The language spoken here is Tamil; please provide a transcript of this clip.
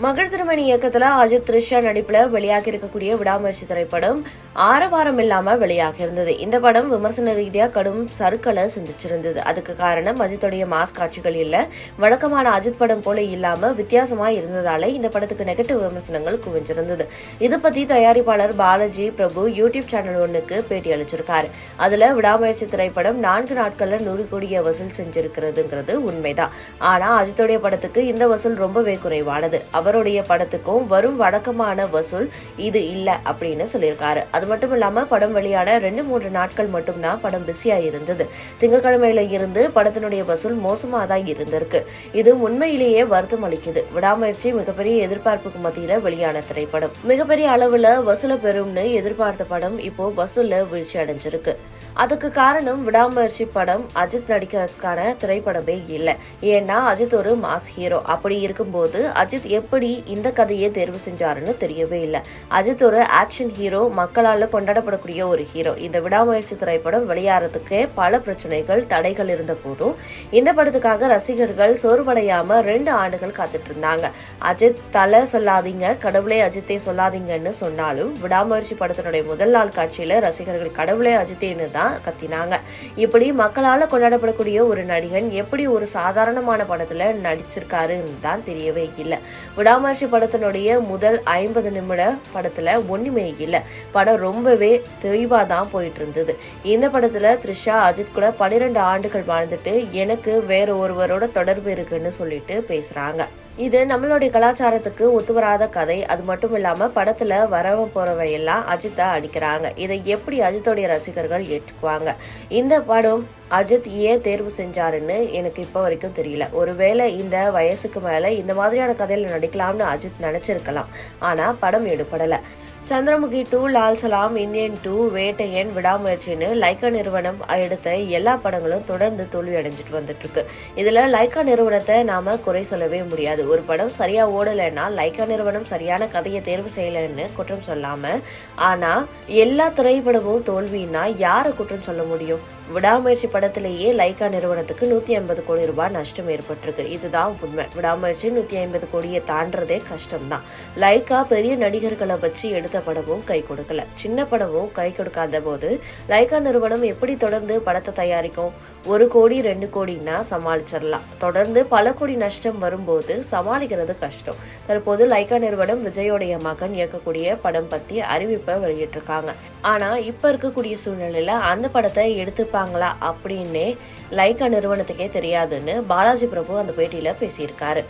மகள் திருமணி இயக்கத்துல அஜித் த்ரிஷா நடிப்புல வெளியாகி இருக்கக்கூடிய விடாமுயற்சி திரைப்படம் ஆரவாரம் இல்லாம வெளியாகி இருந்தது. இந்த படம் விமர்சன ரீதியா கடும் சறுக்களை சிந்திச்சிருந்தது. அதுக்கு காரணம் அஜித்துடைய மாஸ் காட்சிகள் இல்ல. வழக்கமான அஜித் படம் போல இல்லாம வித்தியாசமா இருந்ததால இந்த படத்துக்கு நெகட்டிவ் விமர்சனங்கள் குவிஞ்சிருந்தது. இது பத்தி தயாரிப்பாளர் பாலாஜி பிரபு யூடியூப் சேனல் ஒன்னுக்கு பேட்டி அளிச்சிருக்காரு. அதுல விடாமுயற்சி திரைப்படம் நான்கு நாட்கள்ல நூறு கோடியை வசூல் செஞ்சிருக்கிறதுங்கிறது உண்மைதான். ஆனா அஜித்துடைய படத்துக்கு இந்த வசூல் ரொம்பவே குறைவானது. அவர் அவருடைய படத்துக்கும் வரும் வழக்கமான வசூல் இது இல்லை அப்படின்னு சொல்லியிருக்காரு. அது மட்டும் இல்லாமல் படம் வெளியான ரெண்டு மூன்று நாட்கள் மட்டும்தான் படம் பிஸியாக இருந்தது. திங்கட்கிழமையில இருந்து படத்தினுடைய வசூல் மோசமாக தான் இருந்திருக்கு. இது உண்மையிலேயே வருத்தம் அளிக்குது. விடாமுயற்சி மிகப்பெரிய எதிர்பார்ப்புக்கு மத்தியில் வெளியான திரைப்படம். மிகப்பெரிய அளவில் வசூலை பெறும்னு எதிர்பார்த்த படம் இப்போ வசூலில் வீழ்ச்சி அடைஞ்சிருக்கு. அதுக்கு காரணம் விடாமுயற்சி படம் அஜித் நடிக்கிறதுக்கான திரைப்படமே இல்லை. ஏன்னா அஜித் ஒரு மாஸ் ஹீரோ. அப்படி இருக்கும்போது அஜித் எப்படி இந்த கதையை தேர்வு செஞ்சாருன்னு தெரியவே இல்லை. அஜித் ஒரு ஆக்ஷன் ஹீரோ மக்களால் கொண்டாடப்படக்கூடிய ஒரு ஹீரோ இந்த விடாமுயற்சி திரைப்படம் வெளியாகிறதுக்கே பல பிரச்சனைகள் தடைகள் இருந்த போதும் இந்த படத்துக்காக ரசிகர்கள் சோர்வடையாம ரெண்டு ஆண்டுகள் காத்துட்டு இருந்தாங்க அஜித் தலை சொல்லாதீங்க கடவுளே அஜித்தே சொல்லாதீங்கன்னு சொன்னாலும் விடாமுயற்சி படத்தினுடைய முதல் நாள் காட்சியில ரசிகர்கள் கடவுளே அஜித்தேன்னு தான் கத்தினாங்க. இப்படி மக்களால் கொண்டாடப்படக்கூடிய ஒரு நடிகன் எப்படி ஒரு சாதாரணமான படத்துல நடிச்சிருக்காருன்னு தான் தெரியவே இல்லை. விடாமர்சி படத்தினுடைய முதல் ஐம்பது நிமிட படத்துல ஒண்ணுமே இல்லை. படம் ரொம்பவே தெளிவாக தான் போயிட்டு இருந்தது இந்த படத்துல த்ரிஷா அஜித் கூட பன்னிரெண்டு ஆண்டுகள் வாழ்ந்துட்டு எனக்கு வேற ஒருவரோட தொடர்பு இருக்குன்னு சொல்லிட்டு பேசுறாங்க. இது நம்மளுடைய கலாச்சாரத்துக்கு ஒத்து வராத கதை. அது மட்டும் இல்லாம படத்துல வரவ போகிறவையெல்லாம் எல்லாம் அஜித்தை அடிக்கிறாங்க. இதை எப்படி அஜித்தோடைய ரசிகர்கள் ஏற்றுக்குவாங்க? இந்த படம் அஜித் ஏன் தேர்வு செஞ்சாருன்னு எனக்கு இப்போ வரைக்கும் தெரியல. ஒருவேளை இந்த வயசுக்கு மேலே இந்த மாதிரியான கதையில் நடிக்கலாம்னு அஜித் நினச்சிருக்கலாம். ஆனால் படம் எடுப்படலை Chandramukhi two Lal Salaam Indian two Vettaiyan விடாமுயற்சின்னு Lyca நிறுவனம் எடுத்த எல்லா படங்களும் தொடர்ந்து தோல்வி அடைஞ்சிட்டு வந்துட்டு இருக்கு இதுல லைக்கா நிறுவனத்தை நாம குறை சொல்லவே முடியாது. ஒரு படம் சரியா ஓடலைன்னா லைக்கா நிறுவனம் சரியான கதையை தேர்வு செய்யலைன்னு குற்றம் சொல்லாம ஆனா எல்லா திரைப்படமும் தோல்வின்னா யாரை குற்றம் சொல்ல முடியும்? விடாமுயற்சி படத்திலேயே லைக்கா நிறுவனத்துக்கு நூற்றி ஐம்பது கோடி ரூபாய் நஷ்டம் ஏற்பட்டிருக்கு. இதுதான் உண்மை. விடாமுயற்சி நூற்றி ஐம்பது கோடியை தாண்டதே கஷ்டம்தான். லைக்கா பெரிய நடிகர்களை வச்சு எடுத்த படமும் கை கொடுக்கல. சின்ன படமும் கை கொடுக்காத போது லைக்கா நிறுவனம் எப்படி தொடர்ந்து படத்தை தயாரிக்கும்? ஒரு கோடி ரெண்டு கோடின்னா சமாளிச்சிடலாம். தொடர்ந்து பல கோடி நஷ்டம் வரும்போது சமாளிக்கிறது கஷ்டம். தற்போது லைக்கா நிறுவனம் விஜயோடைய மகன் இயக்கக்கூடிய படம் பத்தி அறிவிப்பை வெளியிட்டிருக்காங்க. ஆனா இப்ப இருக்கக்கூடிய சூழ்நிலையில அந்த படத்தை எடுத்து இருப்பாங்களா அப்படின்னே லைக்கா நிறுவனத்துக்கே தெரியாதுன்னு பாலாஜி பிரபு அந்த பேட்டியில பேசியிருக்காரு.